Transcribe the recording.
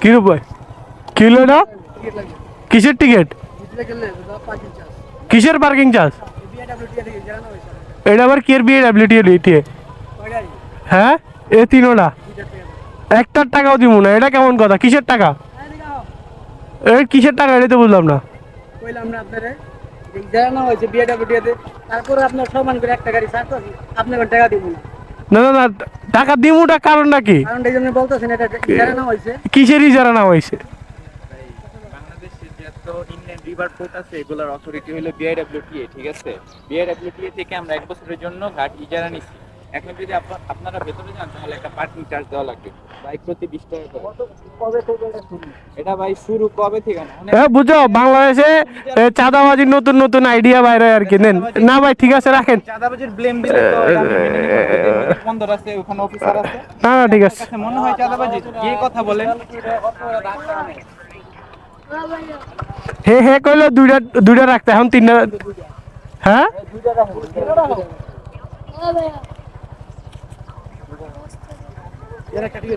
কি রূপায় কি হলো এটা? কিসের টিকিট কিসের পার্কিং চার্জ এটা আবার কি এর বিয়ে ডাব্লিউটি লিটিয়ে হ্যাঁ? এ তিনোটা একটার টাকাও দিব না। এটা কেমন কথা? কিসের টাকা? এ কিসের টাকা? এটা তো বুঝলাম না। কইলাম না আপনারে। এই জানা হয়েছে বিএডব্লিউডি তে তারপরে আপনার সমান করে একটা গাড়ি ছাড়তো আপনি টাকা দিব না। না না না টাকা দিমুটা কারণটা কি কিসের ইজারা না হয়েছে? বাংলাদেশের যত ইন্ডিয়ান রিভার পোর্ট আছে এগুলোর অথরিটি হলো বিআইডব্লিউটিএ ঠিক আছে? বিআইডব্লিউটিএ থেকে আমরা এক বছরের জন্য ঘাট ইজারা নিচ্ছি এখন যদি আপনারা ভেতরে যান তাহলে একটা পার্কিং চার্জ দেওয়া লাগবে। বাইক প্রতি বিশ টাকা কবে থেকে এটা শুরু? এটা ভাই শুরু কবে থেকে? হ্যাঁ বুঝো বাংলাদেশে চাঁদাবাজির নতুন নতুন আইডিয়া বাইরে আর কি। নেন। না ভাই ঠিক আছে রাখেন। চাঁদাবাজির ব্লেম দিলে বন্দর আছে ওখানে অফিসার আছে। না না ঠিক আছে। মনে হয় চাঁদাবাজি? গিয়ে কথা বলেন? হে হে কইলো দুইটা দুইটা রাখতে এখন তিনটা হ্যাঁ? এরা কাটিয়ে